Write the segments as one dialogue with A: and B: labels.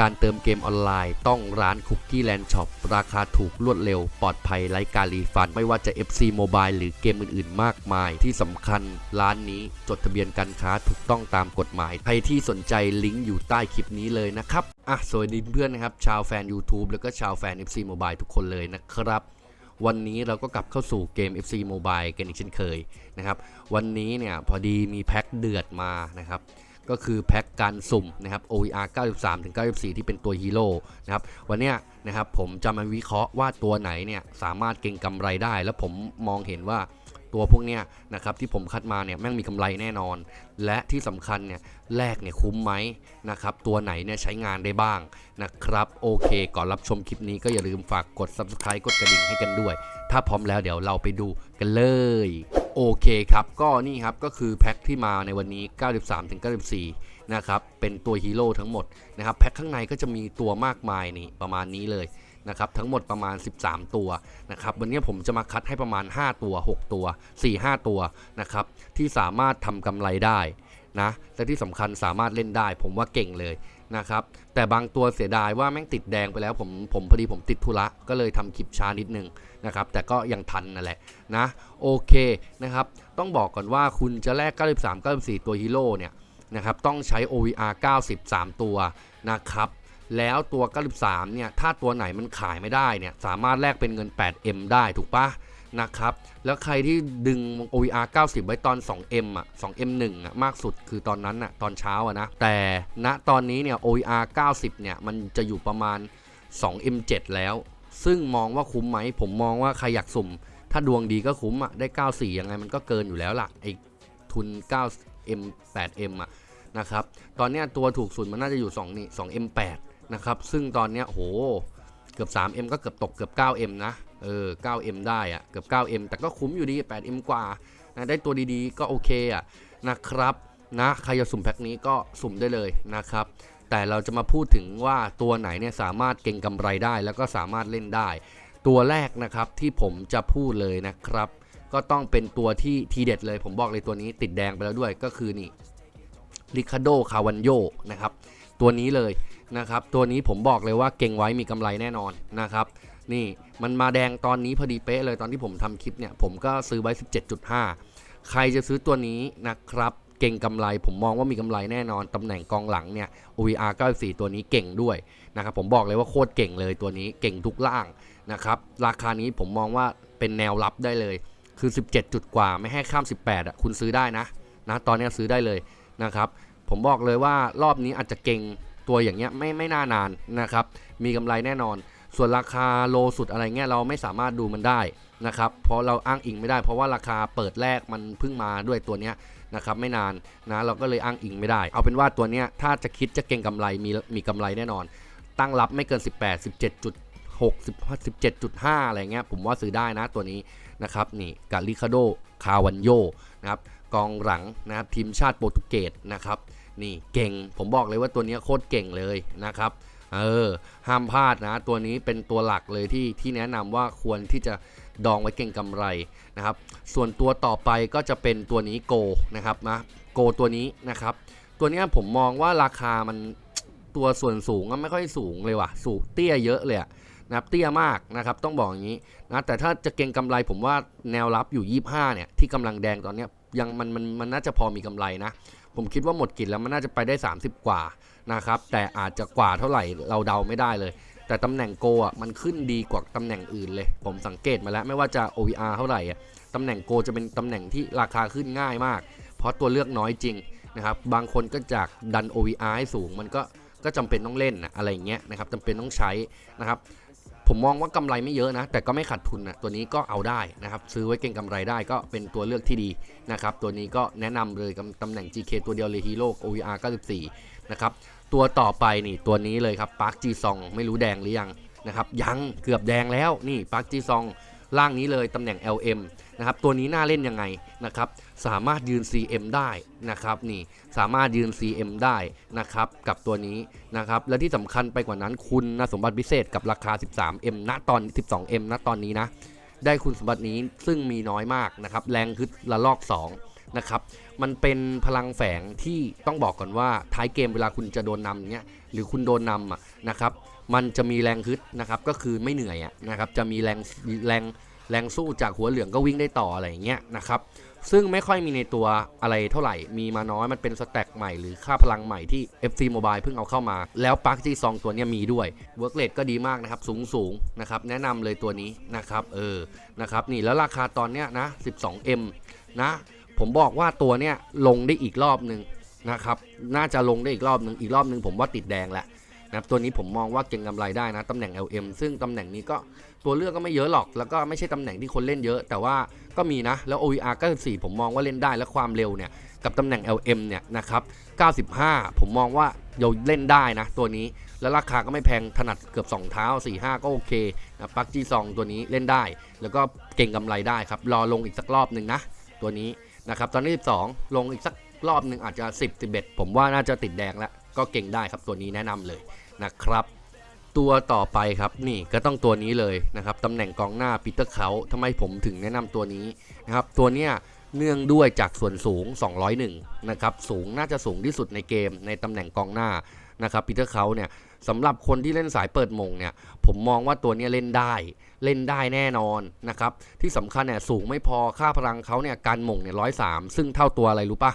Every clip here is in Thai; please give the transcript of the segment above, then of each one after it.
A: การเติมเกมออนไลน์ ต้องร้านคุกกี้แลนด์ช็อปราคาถูกรวดเร็ว ปลอดภัยไร้การรีฟัน ไม่ว่าจะ FC Mobile หรือเกมอื่น ๆ มากมาย ที่สำคัญร้านนี้จดทะเบียนการค้าถูกต้องตามกฎหมาย ใครที่สนใจลิงก์อยู่ใต้คลิปนี้เลยนะครับ อะสวัสดีเพื่อนนะครับ ชาวแฟน YouTube แล้วก็ชาวแฟน FC Mobile ทุกคนเลยนะครับวันนี้เราก็กลับเข้าสู่เกม FC Mobile กันอีกเช่นเคยนะครับ วันนี้เนี่ยพอดีมีแพ็คเดือดมานะครับ ก็คือแพ็คการสุ่มนะครับ OER 93ถึง94 ที่เป็นตัวฮีโร่นะครับวันนี้นะครับผมจะมาวิเคราะห์ว่าตัวไหนเนี่ยสามารถเก็งกำไรได้ แล้วผมมองเห็นว่าตัวพวกเนี้ยนะครับที่ผมคัดมาเนี่ยแม่งมีกำไรแน่นอน และที่สำคัญเนี่ยแลกเนี่ยคุ้มไหมนะครับตัวไหนเนี่ยใช้งานได้บ้างนะครับโอเค ก่อนรับชมคลิปนี้ก็อย่าลืมฝากกด Subscribe กดกระดิ่งให้กันด้วย ถ้าพร้อมแล้วเดี๋ยวเราไปดูกันเลย โอเคครับ ก็นี่ครับก็คือแพ็คที่มาในวันนี้ 93 ถึง 94 นะครับ เป็นตัวฮีโร่ทั้งหมดนะครับ แพ็คข้างในก็จะมีตัวมากมายนี่ประมาณนี้เลยนะครับทั้งหมดประมาณ 13 ตัวนะครับวันนี้ผมจะมาคัดให้ประมาณ 5 ตัว 6 ตัว 4 5 ตัวนะครับที่สามารถทำกำไรได้นะและที่สำคัญสามารถเล่นได้ ผมว่าเก่งเลย นะครับแต่บางตัวเสียดายว่าแม่งติดแดงไปแล้วผมผมพอดีผมติดธุระก็เลยทำคลิปช้านิดนึงนะครับแต่ก็ยังทันนั่นแหละนะโอเคนะครับต้องบอกก่อนว่าคุณจะแลก 93 94 ตัวฮีโร่เนี่ยนะครับต้องใช้ OVR 93 ตัวนะครับแล้วตัว 93 เนี่ย ถ้าตัวไหนมันขายไม่ได้เนี่ย สามารถแลกเป็นเงิน 8M ได้ถูกปะ นะครับ แล้วใครที่ดึง OVR 90 ไว้ตอน 2M อะ 2M1 อะมากสุดคือตอนนั้นอะตอนเช้าอะนะ แต่ณตอนนี้เนี่ย OVR 90 เนี่ย มันจะอยู่ประมาณ 2M7 แล้ว ซึ่งมองว่าคุ้มไหม ผมมองว่าใครอยากสุ่ม ถ้าดวงดีก็คุ้มอะได้ 94 ยังไงมันก็เกินอยู่แล้วล่ะไอ้ทุน 9M 8M อะนะครับ ตอนเนี้ยตัวถูกสุดมันน่าจะอยู่2นี่ 2M8 นะครับ ซึ่งตอนเนี้ยโห เกือบ 3M ก็เกือบตกเกือบ 9M นะ เออ 9M ได้อะเกือบ 9M แต่ก็คุ้มอยู่ดี 8M กว่านะได้ตัวดีๆ ก็โอเคอะนะครับนะใครจะสุ่มแพ็คนี้ก็สุ่มได้เลยนะครับ แต่เราจะมาพูดถึงว่าตัวไหนเนี่ยสามารถเก็งกำไรได้แล้วก็สามารถเล่นได้ ตัวแรกนะครับที่ผมจะพูดเลยนะครับ ก็ต้องเป็นตัวที่ทีเด็ดเลย ผมบอกเลยตัวนี้ติดแดงไปแล้วด้วยก็คือนี่ริคาโดคาวันโยนะครับตัวนี้เลย นะครับ ตัวนี้ผมบอกเลยว่าเก่งไว้มีกำไรแน่นอนนะครับ นี่มันมาแดงตอนนี้พอดีเป๊ะเลยตอนที่ผมทำคลิปเนี่ย ผมก็ซื้อไว้ 17.5 ใครจะซื้อตัวนี้นะครับ เก่งกำไรผมมองว่ามีกำไรแน่นอนตำแหน่งกองหลังเนี่ย OVR 94 ตัวนี้เก่งด้วยนะครับ ผมบอกเลยว่าโคตรเก่งเลยตัวนี้เก่งทุกล่างนะครับ ราคานี้ผมมองว่าเป็นแนวรับได้เลยคือ 17 จุดกว่าไม่ให้ข้าม 18อะคุณซื้อได้นะนะตอนนี้ซื้อได้เลยนะครับ ผมบอกเลยว่ารอบนี้อาจจะเก่ง ตัวอย่างเงี้ยไม่ไม่น่านานนะครับ มีกำไรแน่นอน ส่วนราคาโลสุดอะไรเงี้ยเราไม่สามารถดูมันได้นะครับเพราะเราอ้างอิงไม่ได้ เพราะว่าราคาเปิดแรกมันเพิ่งมาด้วยตัวเนี้ยนะครับไม่นานนะเราก็เลยอ้างอิงไม่ได้ เอาเป็นว่าตัวเนี้ยถ้าจะคิดจะเก่งกำไรมีมีกำไรแน่นอน ตั้งรับไม่เกิน 18 17จุด6 17.5 อะไรเงี้ยผมว่าซื้อได้นะตัวนี้นะครับนี่กาลิคาโดคาวันโยนะครับกองหลังนะครับทีมชาติโปรตุเกสนะครับ นี่เก่ง ผมบอกเลยว่าตัวนี้โคตรเก่งเลยนะครับ เออ ห้ามพลาดนะ ตัวนี้เป็นตัวหลักเลยที่ที่แนะนำว่าควรที่จะดองไว้เก่งกำไรนะครับ ส่วนตัวต่อไปก็จะเป็นตัวนี้โกนะครับนะโกตัวนี้นะครับ ตัวนี้ผมมองว่าราคามันตัวส่วนสูงอะไม่ค่อยสูงเลยว่ะ สูงเตี้ยเยอะเลยนะครับเตี้ยมากนะครับต้องบอกอย่างนี้นะแต่ถ้าจะเก็งกำไรผมว่าแนวรับอยู่ 25เนี่ยที่กำลังแดงตอนนี้ยยังมันมันมันน่าจะพอมีกำไรนะ ผมคิดว่าหมดกินแล้วมันน่าจะไปได้ 30 กว่านะครับ แต่อาจจะกว่าเท่าไหร่เราเดาไม่ได้เลย แต่ตำแหน่งโกอะมันขึ้นดีกว่าตำแหน่งอื่นเลย ผมสังเกตมาแล้วไม่ว่าจะ OVR เท่าไหร่อะตำแหน่งโกจะเป็นตำแหน่งที่ราคาขึ้นง่ายมาก เพราะตัวเลือกน้อยจริงนะครับ บางคนก็จากดัน OVR ให้สูงมันก็ก็จำเป็นต้องเล่นนะอะไรเงี้ยนะครับจำเป็นต้องใช้นะครับ ผมมองว่ากำไรไม่เยอะนะ แต่ก็ไม่ขาดทุนนะตัวนี้ก็เอาได้นะครับ ซื้อไว้เก่งกำไรได้ก็เป็นตัวเลือกที่ดีนะครับ ตัวนี้ก็แนะนำเลยกับตำแหน่ง GK ตัวเดียวเลยฮีโร่ OVR 94 นะครับ ตัวต่อไปนี่ตัวนี้เลยครับปาร์คจีซองไม่รู้แดงหรือยังนะครับ ยังเกือบแดงแล้วนี่ปาร์คจีซอง ล่างนี้เลยตำแหน่ง LM นะครับตัวนี้น่าเล่นยังไงนะครับสามารถยืน CM ได้นะครับนี่สามารถยืน CM ได้นะครับกับตัวนี้นะครับและที่สำคัญไปกว่านั้นคุณนะสมบัติพิเศษกับราคา 13M ณตอน 12M ณตอนนี้นะได้คุณสมบัตินี้ซึ่งมีน้อยมากนะครับแรงคือละลอก 2 นะครับ มันเป็นพลังแฝงที่ต้องบอกก่อนว่าท้ายเกมเวลาคุณจะโดนนำเนี้ยหรือคุณโดนนำอะ นะครับมันจะมีแรงฮึดนะครับก็คือไม่เหนื่อยนะครับจะมีแรงแรงแรงสู้จากหัวเหลืองก็วิ่งได้ต่ออะไรอย่างเงี้ยนะครับซึ่งไม่ค่อยมีในตัวอะไรเท่าไหร่ มีมาน้อยมันเป็นสแต็กใหม่หรือค่าพลังใหม่ที่ FC Mobile เพิ่งเอาเข้ามา แล้วปาร์คจีซองตัวนี้มีด้วยเวิร์กเลดก็ดีมากนะครับ สูงสูงนะครับ แนะนำเลยตัวนี้นะครับ เออ นะครับ นี่แล้วราคาตอนเนี้ยนะ 12M นะ ผมบอกว่าตัวเนี้ยลงได้อีกรอบหนึ่งนะครับ น่าจะลงได้อีกรอบหนึ่งอีกรอบหนึ่งผมว่าติดแดงแหล้ว นะครับตัวนี้ผมมองว่าเก่งกำไรได้นะตำแหน่ง LM ซึ่งตำแหน่งนี้ก็ตัวเลือกก็ไม่เยอะหรอก แล้วก็ไม่ใช่ตำแหน่งที่คนเล่นเยอะ แต่ว่าก็มีนะ แล้ว OER 94 ผมมองว่าเล่นได้และความเร็วเนี่ยกับตำแหน่ง LM เนี่ยนะครับ 95 ผมมองว่าเาเล่นได้นะตัวนี้ แล้วราคาก็ไม่แพงถนัดเกือบ 2 เท้า 4-5 ก็โอเคนะปักจีซองตัวนี้เล่นได้ แล้วก็เก่งกำไรได้ครับรอลงอีกสักรอบหนึ่งนะตัวนี้นะครับตอนนี้ 12 ลงอีกสักรอบหนึ่งอาจจะ 10 11 ผมว่าน่าจะติดแดงแล้ว ก็เก่งได้ครับตัวนี้แนะนำเลยนะครับ ตัวต่อไปครับนี่ก็ต้องตัวนี้เลยนะครับตำแหน่งกองหน้าปีเตอร์เขาทำไมผมถึงแนะนำตัวนี้นะครับตัวเนี้ยเนื่องด้วยจากส่วนสูง 201 นะครับ สูงน่าจะสูงที่สุดในเกมในตำแหน่งกองหน้านะครับปีเตอร์เขาเนี่ยสำหรับคนที่เล่นสายเปิดมงเนี่ย ผมมองว่าตัวเนี้ยเล่นได้ เล่นได้แน่นอนนะครับ ที่สำคัญเนี่ยสูงไม่พอค่าพลังเขาเนี่ยการมงเนี่ยร้อยสามซึ่งเท่าตัวอะไรรู้ปะ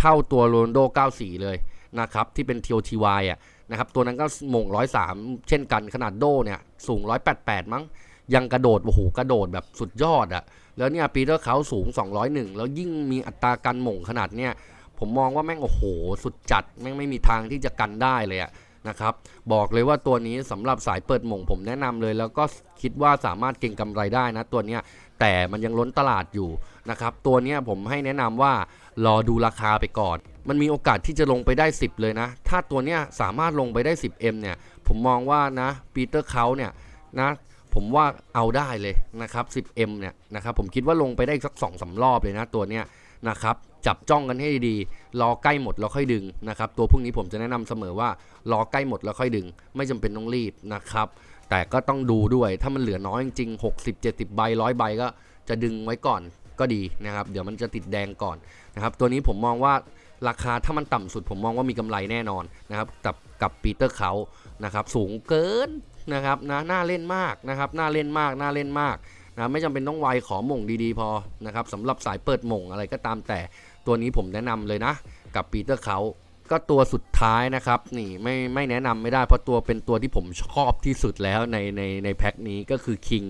A: เท่าตัวโรนโด 94 เลย นะครับที่เป็น TOTY อะนะครับตัวนั้นก็มงร้อยสามเช่นกันขนาดโดเนี่ยสูง188มั้ง ยังกระโดดโอ้โหกระโดดแบบสุดยอดอะแล้วเนี่ยปีเตอร์เขาสูง 201 แล้วยิ่งมีอัตราการมงขนาดเนี้ยผมมองว่าแม่งโอ้โห สุดจัด แม่งไม่มีทางที่จะกันได้เลยอะนะครับบอกเลยว่าตัวนี้สำหรับสายเปิดหมงผมแนะนำเลย แล้วก็คิดว่าสามารถเก็งกำไรได้นะตัวเนี้ยแต่มันยังล้นตลาดอยู่นะครับตัวเนี้ยผมให้แนะนำว่ารอดูราคาไปก่อน มันมีโอกาสที่จะลงไปได้ 10 เลยนะ ถ้าตัวเนี้ยสามารถลงไปได้ 10M เนี่ย ผมมองว่านะปีเตอร์เขาเนี่ยนะผมว่าเอาได้เลยนะครับ 10M เนี่ยนะครับผมคิดว่าลงไปได้สัก2อสารอบเลยนะตัวเนี้ยนะครับจับจ้องกันให้ดี รอใกล้หมดแล้วค่อยดึงนะครับตัวพวกนี้ผมจะแนะนำเสมอว่ารอใกล้หมดแล้วค่อยดึง ไม่จำเป็นต้องรีบนะครับแต่ก็ต้องดูด้วยถ้ามันเหลือน้อยจริงๆ60 70 ใบร้อยใบก็จะดึงไว้ก่อนก็ดีนะครับ เดี๋ยวมันจะติดแดงก่อนนะครับตัวนี้ผมมองว่า ราคาถ้ามันต่ำสุดผมมองว่ามีกำไรแน่นอนนะครับกับกับปีเตอร์เขานะครับสูงเกินนะครับนะน่าเล่นมากนะครับน่าเล่นมากน่าเล่นมากนะไม่จำเป็นต้องไวขอหม่งดีๆพอนะครับสำหรับสายเปิดหม่งอะไรก็ตามแต่ตัวนี้ผมแนะนำเลยนะ กับปีเตอร์เขาก็ตัวสุดท้ายนะครับนี่ไม่ไม่แนะนำไม่ได้เพราะตัวเป็นตัวที่ผมชอบที่สุดแล้วในในในแพ็คนี้ก็คือ King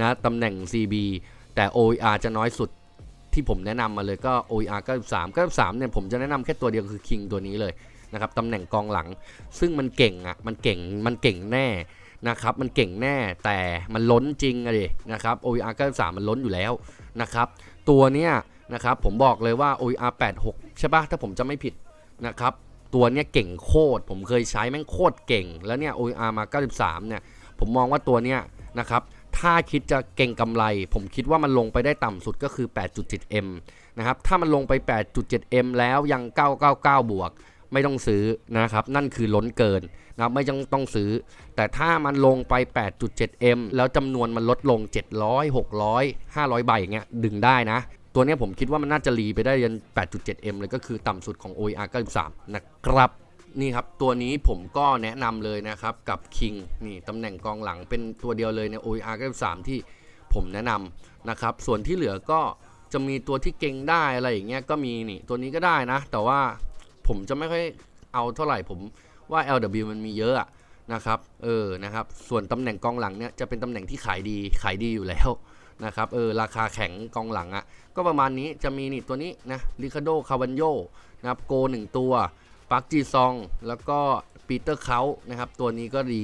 A: นะตำแหน่ง CB แต่ OER จะน้อยสุด ที่ผมแนะนำมาเลยก็ OER 93 93เนี่ยผมจะแนะนำแค่ตัวเดียวคือ King ตัวนี้เลยนะครับตำแหน่งกองหลัง ซึ่งมันเก่งอะมันเก่งมันเก่งแน่นะครับมันเก่งแน่แต่มันล้นจริงอะดินะครับ OER 93 มันล้นอยู่แล้วนะครับตัวเนี้ยนะครับผมบอกเลยว่า OER 86 ใช่ปะถ้าผมจะไม่ผิดนะครับตัวเนี้ยเก่งโคตร ผมเคยใช้แม่งโคตรเก่ง แล้วเนี่ย OER มา 93 เนี่ย ผมมองว่าตัวเนี้ยนะครับ ถ้าคิดจะเก่งกำไร ผมคิดว่ามันลงไปได้ต่ำสุดก็คือ 8.7M นะครับ ถ้ามันลงไป 8.7M แล้วยัง 999 บวก ไม่ต้องซื้อนะครับ นั่นคือล้นเกินนะครับไม่ต้องต้องซื้อ แต่ถ้ามันลงไป 8.7M แล้วจำนวนมันลดลง 700 600 500 ใบอย่างเงี้ยดึงได้นะ ตัวนี้ผมคิดว่ามันน่าจะรีไปได้ยัน 8.7M เลยก็คือต่ำสุดของ OER 93 นะครับ นี่ครับตัวนี้ผมก็แนะนำเลยนะครับกับ King นี่ตำแหน่งกองหลังเป็นตัวเดียวเลยใน OER 93ที่ผมแนะนำนะครับส่วนที่เหลือก็จะมีตัวที่เก่งได้อะไรอย่างเงี้ยก็มีนี่ตัวนี้ก็ได้นะ แต่ว่าผมจะไม่ค่อยเอาเท่าไหร่ผมว่า LW มันมีเยอะนะครับเออนะครับส่วนตำแหน่งกองหลังเนี่ยจะเป็นตำแหน่งที่ขายดีขายดีอยู่แล้วนะครับเออราคาแข็งกองหลังอะ่ะก็ประมาณนี้จะมีนี่ตัวนี้นะริคาโดคาวันโยนะครับโกหนึ่งตัว ปักจีซอง แล้วก็ปีเตอร์เขานะครับ ตัวนี้ก็ดี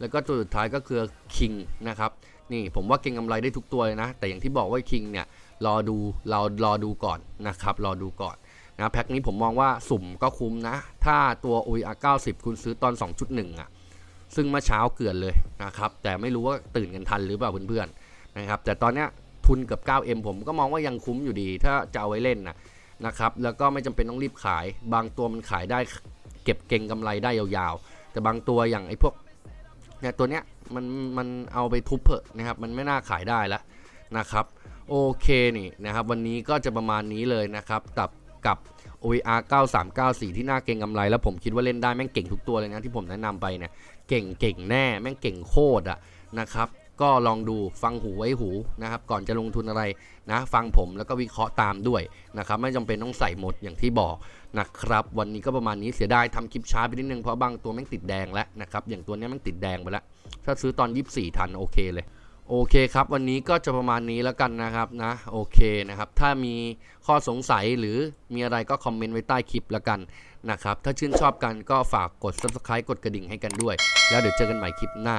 A: แล้วก็ตัวสุดท้ายก็คือคิงนะครับ นี่ผมว่าเก่งกำไรได้ทุกตัวเลยนะ แต่อย่างที่บอกว่าคิงเนี่ย รอดูเรารอดูก่อนนะครับ รอดูก่อนนะแพ็คนี้ผมมองว่าสุ่มก็คุ้มนะ ถ้าตัว OER 90 คุณซื้อตอน 2.1 อะ ซึ่งเมื่อเช้าเกือนเลยนะครับ แต่ไม่รู้ว่าตื่นกันทันหรือเปล่าเพื่อนๆนะครับ แต่ตอนเนี้ยทุนเกับ 9M ผมก็มองว่ายังคุ้มอยู่ดี ถ้าจะเอาไว้เล่นนะ นะครับแล้วก็ไม่จำเป็นต้องรีบขาย บางตัวมันขายได้เก็บเก่งกำไรได้ยาวๆ แต่บางตัวอย่างไอ้พวกเนี่ยตัวเนี้ยมันมันเอาไปทุบเพอะนะครับ มันไม่น่าขายได้แล้วนะครับโอเคนี่นะครับ วันนี้ก็จะประมาณนี้เลยนะครับกับกับ OER 9394 ที่น่าเก่งกำไร แล้วผมคิดว่าเล่นได้แม่งเก่งทุกตัวเลยนะที่ผมแนะนำไปเนี่ยเก่งเก่งแน่แม่งเก่งโคตรอะนะครับ ก็ลองดูฟังหูไว้หูนะครับก่อนจะลงทุนอะไรนะฟังผมแล้วก็วิเคราะห์ตามด้วยนะครับไม่จำเป็นต้องใส่หมดอย่างที่บอกนะครับวันนี้ก็ประมาณนี้เสียดายทำคลิปช้าไปนิดนึงเพราะบางตัวแม่งติดแดงแล้วนะครับอย่างตัวนี้แม่งติดแดงไปแล้วถ้าซื้อตอน 24 ทันโอเคเลยโอเคครับ วันนี้ก็จะประมาณนี้แล้วกันนะครับนะโอเคนะครับ ถ้ามีข้อสงสัยหรือมีอะไรก็คอมเมนต์ไว้ใต้คลิปแล้วกันนะครับ ถ้าชื่นชอบกันก็ฝากกด subscribe กดกระดิ่งให้กันด้วย แล้วเดี๋ยวเจอกันใหม่คลิปหน้า